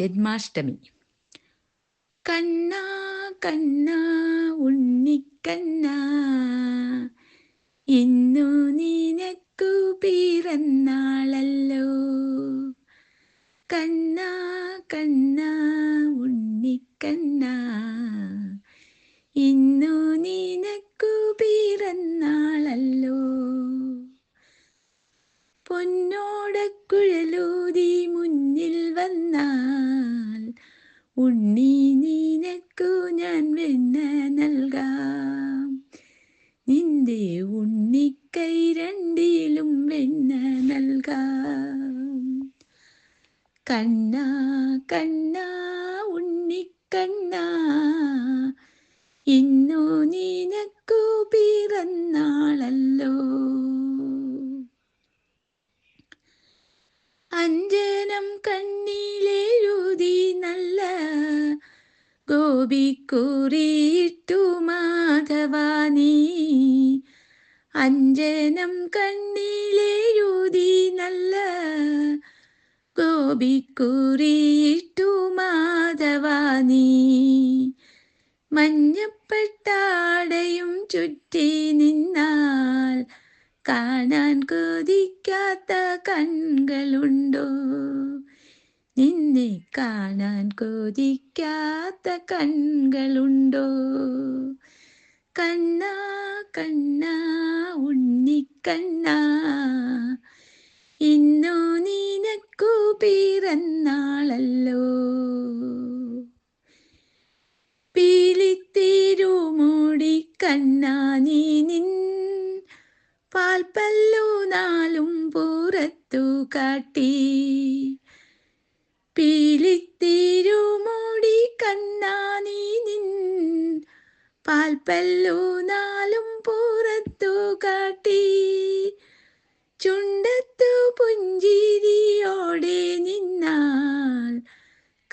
ജന്മാഷ്ടമി. കണ്ണ കണ്ണ ഉണ്ണിക്കണ്ണ ഇന്നു നിനക്കു പിറന്നാളല്ലോ. കണ്ണ പൊന്നോടക്കുഴലൂതി മുന്നിൽ വന്നാൽ ഉണ്ണി നിനക്കു ഞാൻ വെണ്ണ നൽകാം. നിന്റെ ഉണ്ണിക്കൈ രണ്ടിലും വെണ്ണ നൽകാം. കണ്ണ കണ്ണ ഉണ്ണിക്കണ്ണ ഇന്നു നിനക്കു അഞ്ജനം കണ്ണിലെഴുതി നല്ല ഗോപിക്കുറിയിട്ടു മാധവാനി അഞ്ജനം കണ്ണിലെഴുതി നല്ല ഗോപിക്കുറിയിട്ടു മാധവാനി മഞ്ഞപ്പെട്ടാടയും ചുറ്റി നിന്നാൽ കാണാൻ കൊതിക്കാത്ത കൺകളുണ്ടോ? നിന്നെ കാണാൻ കൊതിക്കാത്ത കണ്ണുകളുണ്ടോ? കണ്ണ കണ്ണ ഉണ്ണിക്കണ്ണ ഇന്നോ നിനക്കു പിറന്നാളല്ലോ? പീലിത്തിരുമൂടി കണ്ണാ നീ നിൻ പാൽപ്പല്ലു നാലും പുറത്തു കാട്ടി. പീലിത്തിരുമൂടി കണ്ണാനി നിൻ. പാൽപ്പല്ലു നാലും പുറത്തു കാട്ടി. ചുണ്ടത്തു പുഞ്ചിരിയോടെ നിന്നാൽ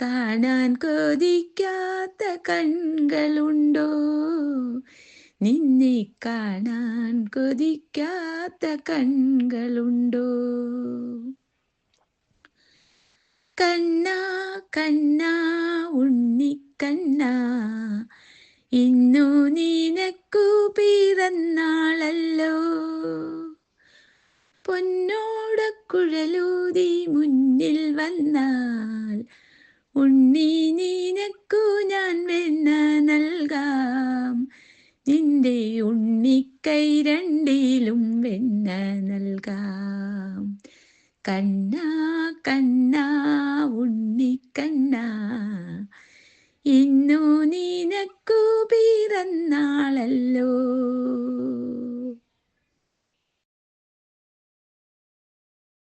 കാണാൻ കൊതിക്കാത്ത കൺകളുണ്ടോ? നിന്നെ കാണാൻ കൊതിക്കാത്ത കൺകളുണ്ടോ കണ്ണ കണ്ണ ഉണ്ണിക്കണ്ണ ഇന്നു നിനക്കു പിറന്നാളല്ലോ. പൊന്നോടക്കുഴലൂതി മുന്നിൽ വന്നാൽ ഉണ്ണി നിനക്കു ഞാൻ വെണ്ണ നൽകാം. നിന്റെ ഉണ്ണിക്കൈ രണ്ടിലും വെണ്ണ നൽകാം. കണ്ണ കണ്ണ.